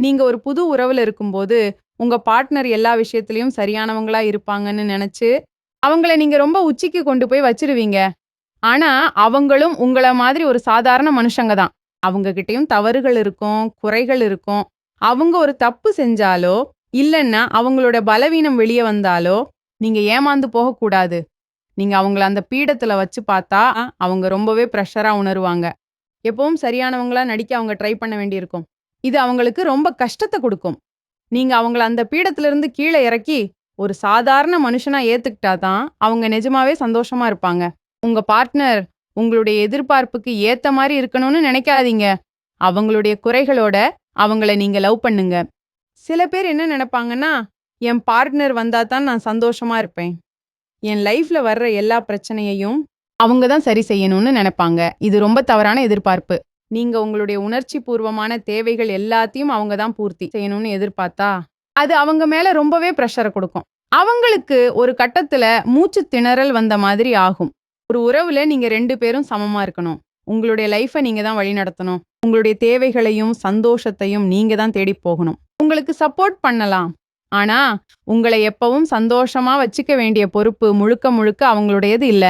நீங்க ஒரு புது உறவுல இருக்கும்போது, உங்க பார்ட்னர் எல்லா விஷயத்திலயும் சரியானவங்களா இருப்பாங்கன்னு நெனச்சு, அவங்கள நீங்க ரொம்ப உச்சிக்கு கொண்டு போய் வச்சிருவீங்க ஆனா, அவங்களும் உங்கள மாதிரி ஒரு சாதாரண மனுஷங்க தான். அவங்க கிட்டயும் தவறுகள் இருக்கும், குறைகள் இருக்கும். அவங்க ஒரு தப்பு செஞ்சாலோ, இல்லன்னா அவங்களோட பலவீனம் வெளிய வந்தாலோ, நீங்க ஏமாந்து போகக்கூடாது. நீங்க அவங்கள அந்த பீடத்துல வச்சு பார்த்தா, அவங்க ரொம்பவே பிரஷரா உணருவாங்க. எப்பவும் சரியானவங்களா நடிக்க அவங்க ட்ரை பண்ண வேண்டியிருக்கும். இது அவங்களுக்கு ரொம்ப கஷ்டத்த கொடுக்கும் நீங்க அவங்கள அந்த பீடத்திலிருந்து கீழ இறக்கி, ஒரு சாதாரண மனுஷனா ஏத்துக்கிட்டா தான், அவங்க நிஜமாவே சந்தோஷமா இருப்பாங்க. உங்க பார்ட்னர் உங்களுடைய எதிர்பார்ப்புக்கு ஏத்த மாதிரி இருக்கணும்னு நினைக்காதீங்க அவங்களுடைய குறைகளோட அவங்கள நீங்க லவ் பண்ணுங்க. சில பேர் என்ன நினைப்பாங்கன்னா என் பார்ட்னர் வந்தா தான் நான் சந்தோஷமா இருப்பேன். என் லைஃப்ல வர்ற எல்லா பிரச்சனையையும் அவங்க தான் சரி செய்யணும்னு நினைப்பாங்க இது ரொம்ப தவறான எதிர்பார்ப்பு. நீங்க உங்களுடைய உணர்ச்சி பூர்வமான தேவைகள் எல்லாத்தையும் அவங்க தான் பூர்த்தி செய்யணும்னு எதிர்பார்த்தா, அது அவங்க மேல ரொம்பவே ப்ரெஷரை கொடுக்கும் அவங்களுக்கு ஒரு கட்டத்துல மூச்சு திணறல் வந்த மாதிரி ஆகும். ஒரு உறவுல நீங்க ரெண்டு பேரும் சமமா இருக்கணும். உங்களுடைய லைஃப நீங்க தான் வழிநடத்தணும். உங்களுடைய தேவைகளையும், சந்தோஷத்தையும் நீங்க தான் தேடிப் போகணும். உங்களுக்கு சப்போர்ட் பண்ணலாம். ஆனா, உங்கள எப்பவும் சந்தோஷமா வச்சுக்க வேண்டிய பொறுப்பு முழுக்க முழுக்க அவங்களுடையது இல்ல.